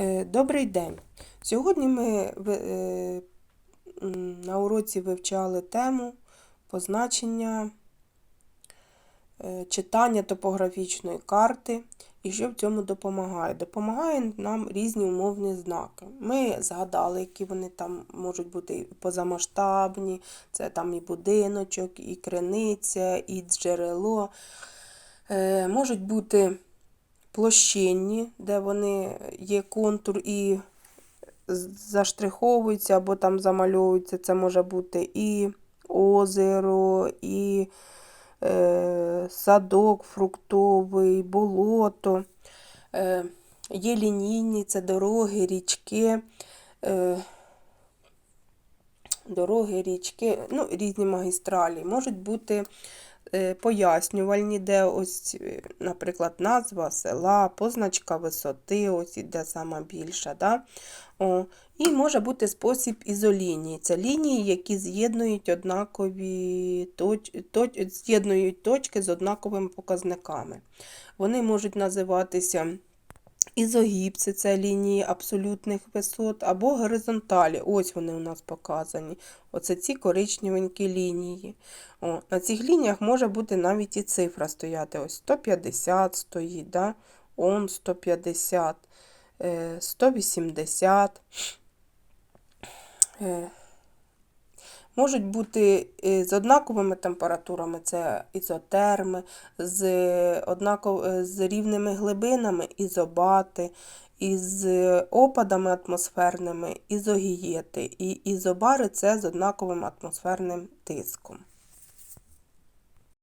Е, Добрий день. Сьогодні ми е, на уроці вивчали тему позначення е, читання топографічної карти і що в цьому допомагає. Допомагає нам різні умовні знаки. Ми згадали, які вони там можуть бути позамасштабні, це там і будиночок, і криниця, і джерело. Можуть бути площинні, де вони є контур і заштриховуються або там замальовуються. Це може бути і озеро, і е, садок фруктовий, болото. Е, є лінійні, це дороги, річки. Е, дороги, річки, ну, різні магістралі. Можуть бути пояснювальні, де ось, е, наприклад, назва села, позначка висоти, ось іде сама більша. Да? О, і може бути спосіб ізолінії. Це лінії, які з'єднують однакові точ, точ, з'єднують точки з однаковими показниками. Вони можуть називатися ізогіпси, це лінії абсолютних висот, або горизонталі. Ось вони у нас показані. Оце ці коричневенькі лінії. О, на цих лініях може бути навіть і цифра стояти. Ось 150 стоїть, да? он 150, е, 180. Можуть бути е, з однаковими температурами, це ізотерми, з, однаков... е, з рівними глибинами ізобати, із опадами атмосферними ізогієти. І ізобари це з однаковим атмосферним тиском.